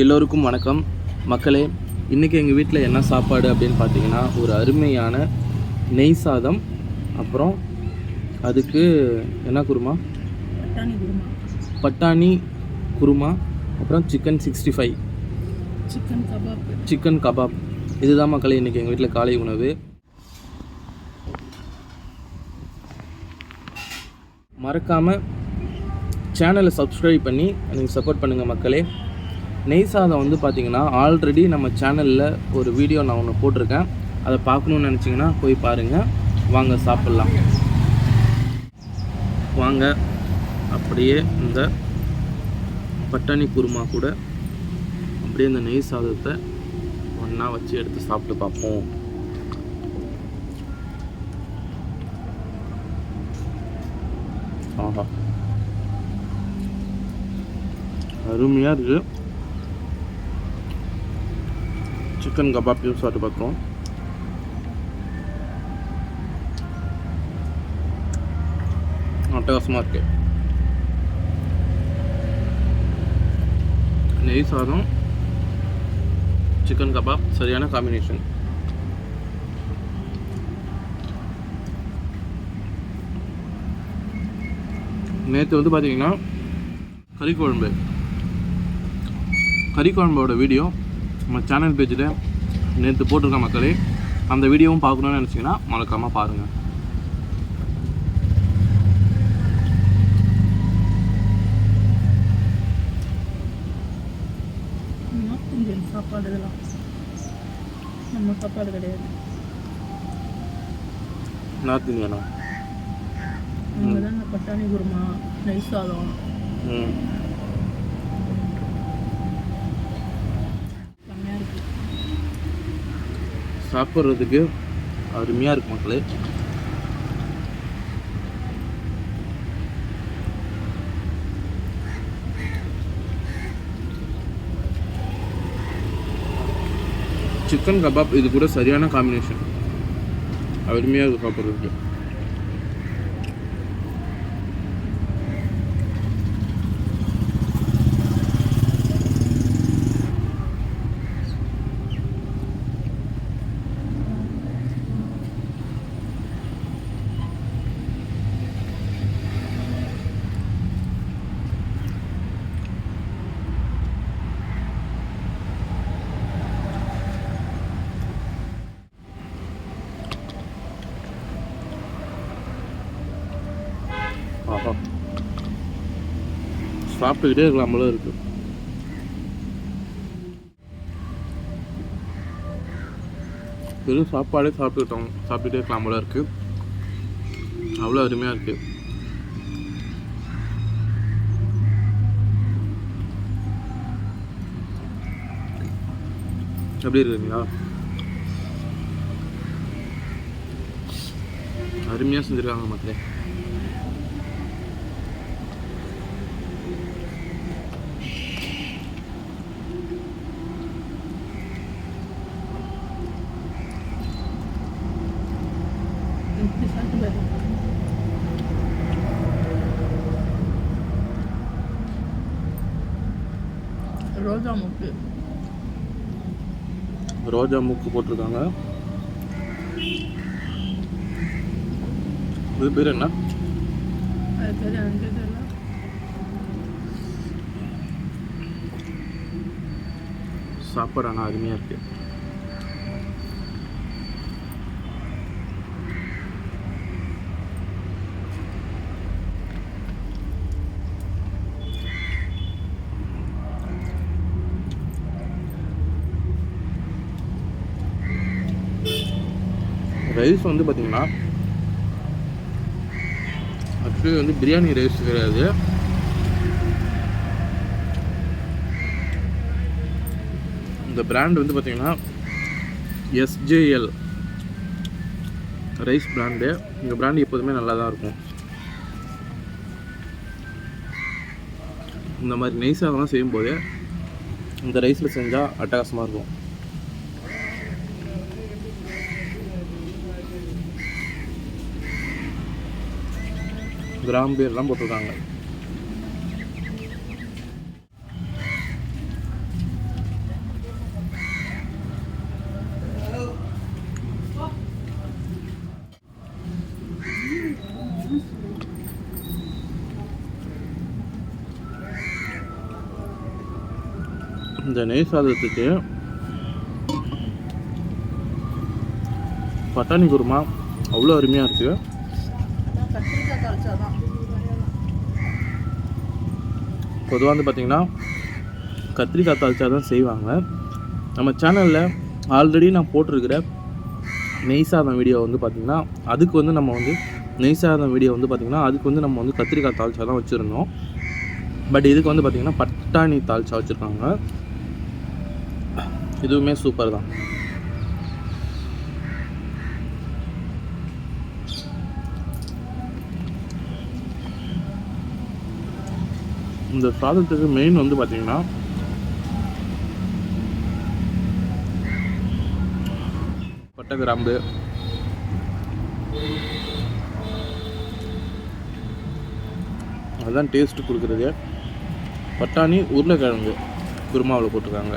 எல்லோருக்கும் வணக்கம். மக்களே இன்றைக்கி எங்கள் வீட்டில் என்ன சாப்பாடு அப்படின்னு பார்த்தீங்கன்னா ஒரு அருமையான நெய் சாதம் அப்புறம் அதுக்கு என்ன குருமா? பட்டாணி குருமா. பட்டாணி குருமா அப்புறம் chicken sixty five chicken kebab chicken kebab இதுதான் மக்களே இன்றைக்கி எங்கள் வீட்டில் காலை உணவு. மறக்காமல் சேனலை சப்ஸ்கிரைப் பண்ணி எனக்கு சப்போர்ட் பண்ணுங்கள் மக்களே. நெய் சாதம் வந்து பார்த்திங்கன்னா ஆல்ரெடி நம்ம சேனலில் ஒரு வீடியோ நான் ஒன்று போட்டிருக்கேன். அதை பார்க்கணுன்னு நினச்சிங்கன்னா போய் பாருங்கள் வாங்க சாப்பிட்லாம். வாங்க அப்படியே இந்த பட்டாணி குருமா கூட அப்படியே இந்த நெய் சாதத்தை ஒன்றா வச்சு எடுத்து சாப்பிட்டு பார்ப்போம். ஆஹா. அருமையாக இருக்குது சிக்கன் கபாப்பையும் சாப்பிட்டு பார்க்குறோம் அட்டகாசமாக இருக்கு நெய் சாதம் சிக்கன் கபாப் சரியான காம்பினேஷன் நேற்று வந்து பார்த்தீங்கன்னா கறி குழம்பு. கறி குழம்போட வீடியோ நம்ம சேனல் பேஜில் நேற்று போட்டிருக்க மக்களே அந்த வீடியோவும் பார்க்கணுன்னு நினச்சிங்கன்னா மறக்காமல் பாருங்கள் சாப்பாடு இதெல்லாம். நம்ம சாப்பாடு கிடையாது. நார்த் இந்தியானா பட்டாணி குருமா நெய் சாதம். சாப்பிட்றதுக்கு அருமையாக இருக்கும் மக்களே. சிக்கன் கபாப் இது கூட சரியான காம்பினேஷன் அருமையாக இருக்குது சாப்பிட்றதுக்கு ஆஹா சாப்பிட்டுக்கிட்டே இருக்கலாம் போல இருக்கு. வெறும் சாப்பாடே சாப்பிட்டுக்கிட்டோம். சாப்பிட்டுட்டே இருக்கலாம் இருக்கு. அவ்வளோ அருமையாக இருக்கு. எப்படி இருக்குங்களா அருமையாக செஞ்சுருக்காங்க மக்களே எப்படி சாப்பிட்டு பாரு ரோஜா முக்கு ரோஜா மூக்கு போட்டிருக்காங்க. இது பேர் என்ன? சாப்பாடு ஆனால் அருமையாக இருக்கு. ரைஸ் வந்து பார்த்தீங்கன்னா ஆக்சுவலி வந்து பிரியாணி ரைஸ் கிடையாது. இந்த பிராண்ட் வந்து பார்த்தீங்கன்னா எஸ்ஜேஎல் ரைஸ் பிராண்டு இந்த பிராண்ட் எப்போதுமே நல்லா தான் இருக்கும். இந்த மாதிரி நெய் சாதம்லாம் செய்யும்போது இந்த ரைஸில் செஞ்சால் அட்டகாசமாக இருக்கும். கிராம் பேர்லாம் போட்டிருக்காங்க. இந்த நெய் சாதத்துக்கு பட்டாணி குருமா அவ்வளோ அருமையாக இருக்குது பொதுவாக வந்து பார்த்திங்கன்னா கத்திரிக்காய் தாளிச்சா தான் செய்வாங்க. நம்ம சேனலில் ஆல்ரெடி நான் போட்டிருக்கிற நெய் சாதம் வீடியோ வந்து பார்த்திங்கன்னா அதுக்கு வந்து நம்ம வந்து நெய் சாதம் வீடியோ வந்து பார்த்திங்கன்னா அதுக்கு வந்து நம்ம வந்து கத்திரிக்காய் தாளிச்சா தான் வச்சுருந்தோம். பட் இதுக்கு வந்து பார்த்திங்கன்னா பட்டாணி தாளிச்சா வச்சுருக்காங்க. இதுவுமே சூப்பர் தான். இந்த சாதத்துக்கு மெயின் வந்து பார்த்திங்கன்னா பட்டை கிராம்பு. அதுதான் டேஸ்ட் கொடுக்குறது. பட்டாணி உருளைக்கிழங்கு குருமாவில் போட்டிருக்காங்க.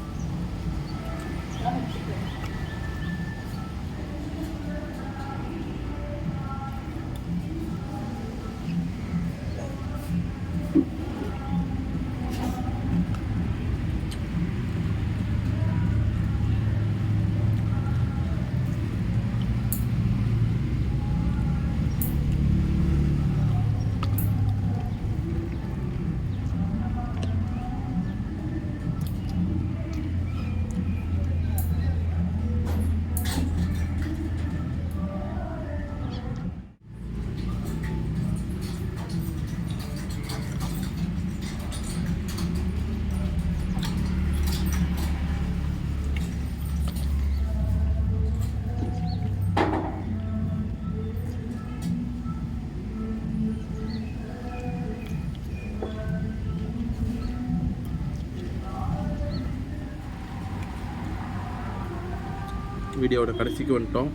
வீடியோவோட கடைசிக்கு வந்துட்டோம்.